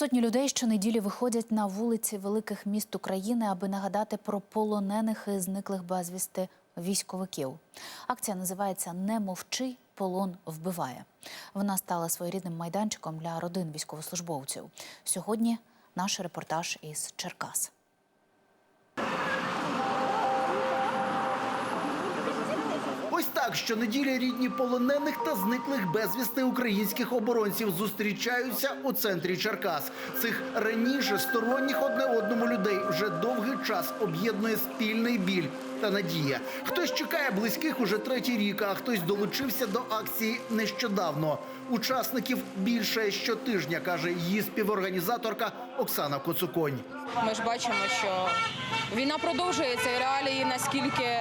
Сотні людей щонеділі виходять на вулиці великих міст України, аби нагадати про полонених і зниклих безвісти військовиків. Акція називається Не мовчи, полон вбиває. Вона стала своєрідним майданчиком для родин військовослужбовців. Сьогодні наш репортаж із Черкас. Ось так щонеділі рідні полонених та зниклих безвісти українських оборонців зустрічаються у центрі Черкас. Цих раніше сторонніх одне одному людей вже довгий час об'єднує спільний біль та надія. Хтось чекає близьких уже третій рік, а хтось долучився до акції нещодавно. Учасників більше щотижня, каже її співорганізаторка Оксана Коцуконь. Ми ж бачимо, що війна продовжується і реалії наскільки,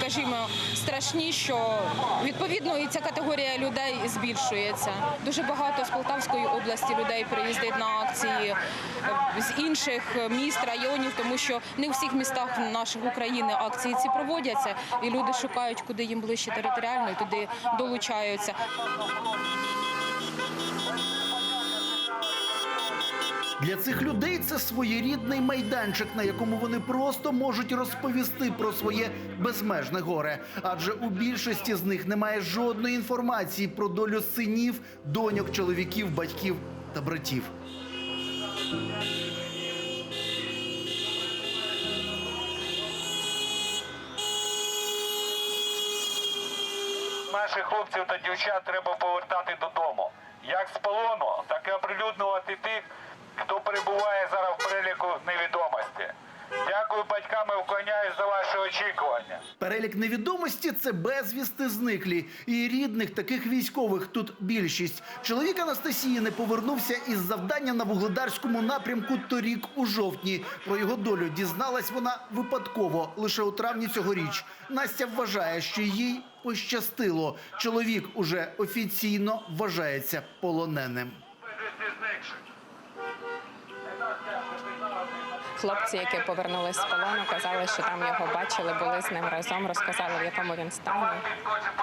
скажімо, страшні, що відповідно і ця категорія людей збільшується. Дуже багато з Полтавської області людей приїздить на акції е, з інших міст, районів, тому що не у всіх містах наших України акції ці проводяться, і люди шукають, куди їм ближче територіально, і туди долучаються. Для цих людей це своєрідний майданчик, на якому вони просто можуть розповісти про своє безмежне горе. Адже у більшості з них немає жодної інформації про долю синів, доньок, чоловіків, батьків та братів. Наших хлопців та дівчат треба повертати додому. Як з полону, так і оприлюднювати тих, хто перебуває зараз в переліку невідомості. Дякую батькам і вклоняюсь за ваші очікування. Перелік невідомості це безвісти зниклі. І рідних таких військових тут більшість. Чоловік Анастасії не повернувся із завдання на вугледарському напрямку торік у жовтні. Про його долю дізналась вона випадково лише у травні цьогоріч. Настя вважає, що їй пощастило. Чоловік уже офіційно вважається полоненим. Хлопці, які повернулись з полону, казали, що там його бачили, були з ним разом, розказали, в якому він стані.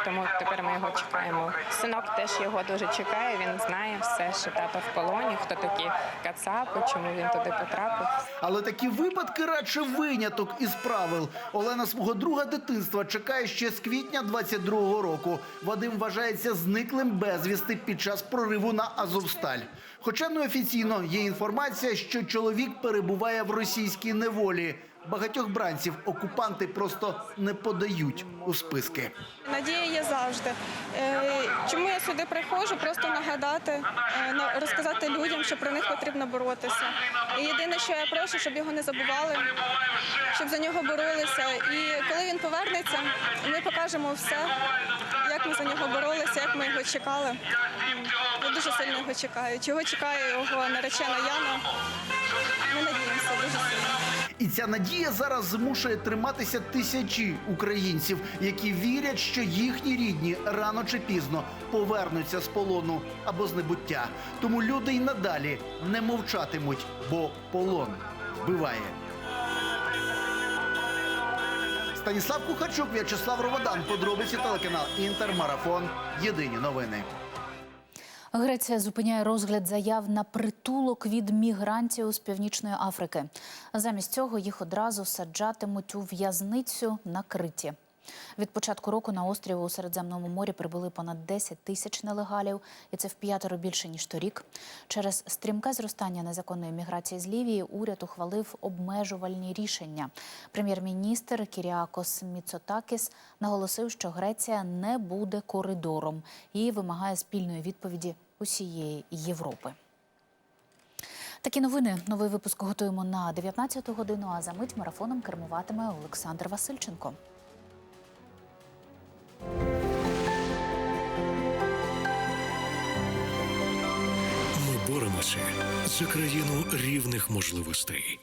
Тому тепер ми його чекаємо. Синок теж його дуже чекає. Він знає все, що тато в полоні, хто такі кацапи, чому він туди потрапив. Але такі випадки радше виняток із правил. Олена свого друга дитинства чекає ще з квітня 22-го року. Вадим вважається зниклим безвісти під час прориву на Азовсталь. Хоча неофіційно є інформація, що чоловік перебуває в російській неволі. Багатьох бранців окупанти просто не подають у списки. Надія є завжди. Е, Чому я сюди приходжу? Просто нагадати, е, на- розказати людям, що про них потрібно боротися. І єдине, що я прошу, щоб його не забували, щоб за нього боролися. І коли він повернеться, ми покажемо все, як ми за нього боролися, як ми його чекали. Я дуже сильно його чекаю. Чого чекає його наречена Яна? І ця надія зараз змушує триматися тисячі українців, які вірять, що їхні рідні рано чи пізно повернуться з полону або з небуття. Тому люди й надалі не мовчатимуть, бо полон вбиває. Станіслав Кухарчук, В'ячеслав Роводан. Подробиці телеканал Інтермарафон. Єдині новини. Греція зупиняє розгляд заяв на притулок від мігрантів з північної Африки. Замість цього їх одразу саджатимуть у в'язницю на Криті. Від початку року на острів у Середземному морі прибули понад 10 тисяч нелегалів, і це в п'ятеро більше ніж торік. Через стрімке зростання незаконної міграції з Лівії уряд ухвалив обмежувальні рішення. Прем'єр-міністр Кіріакос Міцотакіс наголосив, що Греція не буде коридором і вимагає спільної відповіді усієї Європи. Такі новини. Новий випуск готуємо на 19 годину. А за мить марафоном кермуватиме Олександр Васильченко. Ми боремося за країну рівних можливостей.